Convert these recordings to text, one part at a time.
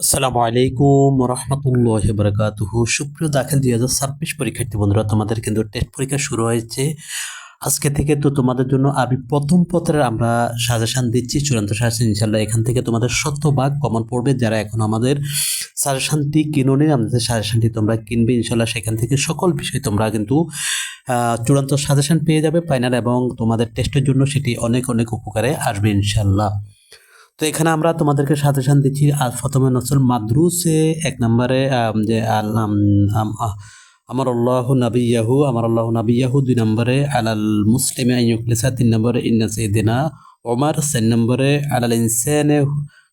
আসসালামু আলাইকুম রহমতুল্লাহ বরকাতুহু সুপ্রিয় দাখিল দুই হাজার ছাব্বিশ পরীক্ষার্থী বন্ধুরা, তোমাদের কিন্তু টেস্ট পরীক্ষা শুরু হয়েছে। আজকে থেকে তো তোমাদের জন্য আমি প্রথম পত্রের আমরা সাজেশন দিচ্ছি, চূড়ান্ত সাজেশন ইনশাল্লাহ এখান থেকে তোমাদের শতভাগ কমন পড়বে। যারা এখন আমাদের সাজেশনটি কিনোনি, আমাদের সাজেশনটি তোমরা কিনবে ইনশাল্লাহ সেখান থেকে সকল বিষয় তোমরা কিন্তু চূড়ান্ত সাজেশন পেয়ে যাবে ফাইনাল এবং তোমাদের টেস্টের জন্য সেটি অনেক অনেক উপকারে আসবে ইনশাল্লাহ তো এখানে আমরা তোমাদেরকে সাথে দিচ্ছি আর প্রথমে নসল মাদ্রুসে, এক নম্বরে যে আমার আল্লাহ নাবিয়াহু আমার আল্লাহ নাবিয়াহু দুই নম্বরে, আলাল মুসলিম আইয়ুকলিসা তিন নম্বরে, ইন্না সৈদিনা ওমার, চার নম্বরে, আলাল ইনসানে,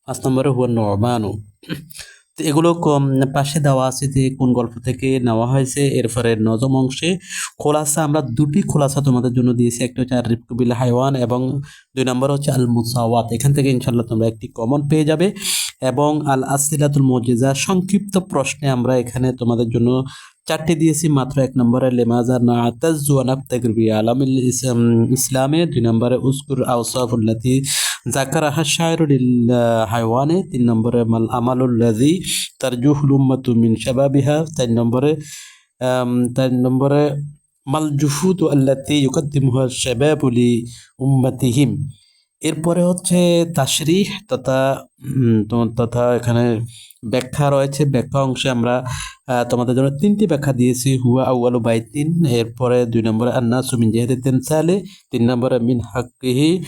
পাঁচ নম্বরে, হুয়া নরমানু তো এগুলো পাশে দেওয়া আছে যে কোন গল্প থেকে নেওয়া হয়েছে। এরপরে নজম অংশে খোলাসা, আমরা দুটি খোলাসা তোমাদের জন্য দিয়েছি। একটা হচ্ছে আর রিপকুবিল হাইওয়ান এবং দুই নম্বর হচ্ছে আল মুসাওয়াত এখান থেকে ইনশাল্লাহ তোমরা একটি কমন পেয়ে যাবে। এবং আল আসিলাতুল মজিজা, সংক্ষিপ্ত প্রশ্নে আমরা এখানে তোমাদের জন্য চারটি দিয়েছি। মাত্র এক নম্বরে লেমাজার না তাজুয়ানাব তাকরবি আলামিল ইসলাম, ইসলামে। দুই নম্বরে উস্কুর আউসাফুল্লাতি জাকারাহা শায়রুল হাইওয়ানে তিন নম্বরে মাল আমালুল্লাজি তারজুহুল উম্মাতু মিন শাবাবিহা চার নম্বরে চার নম্বরে মাল জুফুদ আল্লাতি ইউকাদ্দিমুহা শাবাবু লি উম্মাতিহিম এরপরে হচ্ছে তাশরিহ তথা তথা এখানে ব্যাখ্যা রয়েছে। ব্যাখ্যা অংশে আমরা তোমাদের জন্য তিনটি ব্যাখ্যা দিয়েছি। হুয়া আউয়ালু বাইতিন এরপরে দুই নম্বরে আন্না সুমিন জেহেদি তেনসালে তিন নম্বরে মিন হাক্কিহি উম,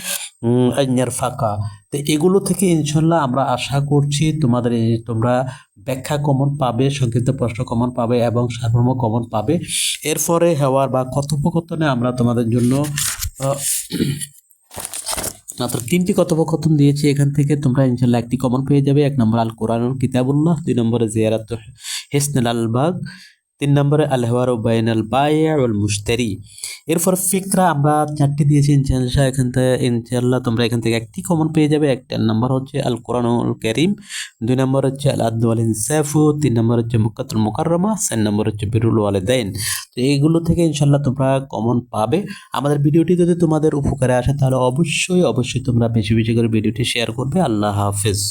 আইনার ফাঁকা। তো এগুলো থেকে ইনশাল্লাহ আমরা আশা করছি তোমাদের তোমরা ব্যাখ্যা কমন পাবে, সংক্ষিপ্ত প্রশ্ন কমন পাবে এবং সার্বভৌম কমন পাবে। এরপরে হেওয়ার বা কথোপকথনে আমরা তোমাদের জন্য মাত্র তিনটি কথোপকথন দিয়েছি। এখান থেকে তোমরা ইনশাল্লাহ একটি কমন পেয়ে যাবে। এক নম্বর আল কোরআনুল কিতাবুল্লাহ, দুই নম্বরে জিয়ারাত হেসনাল আলবাগ তিন নম্বরে আল হেওয়ার বাইন আল বায়া মুশতারি। এরপর ফিকরা আমরা চারটি দিয়েছি ইনশাল্লাহ এখান থেকে ইনশাল্লাহ তোমরা এখান থেকে একটি কমন পেয়ে যাবে। একটা নাম্বার হচ্ছে আল কোরআনুল করিম, দুই নম্বর হচ্ছে আল আদু আল ইনসাফু, তিন নম্বর হচ্ছে মুকাতুল মুকাররমা, চার নম্বর হচ্ছে বিরুল ওয়ালেদাইন। তো এইগুলো থেকে ইনশাল্লাহ তোমরা কমন পাবে। আমাদের ভিডিওটি যদি তোমাদের উপকারে আসে, তাহলে অবশ্যই অবশ্যই তোমরা বেশি বেশি করে ভিডিওটি শেয়ার করবে। আল্লাহ হাফেজ।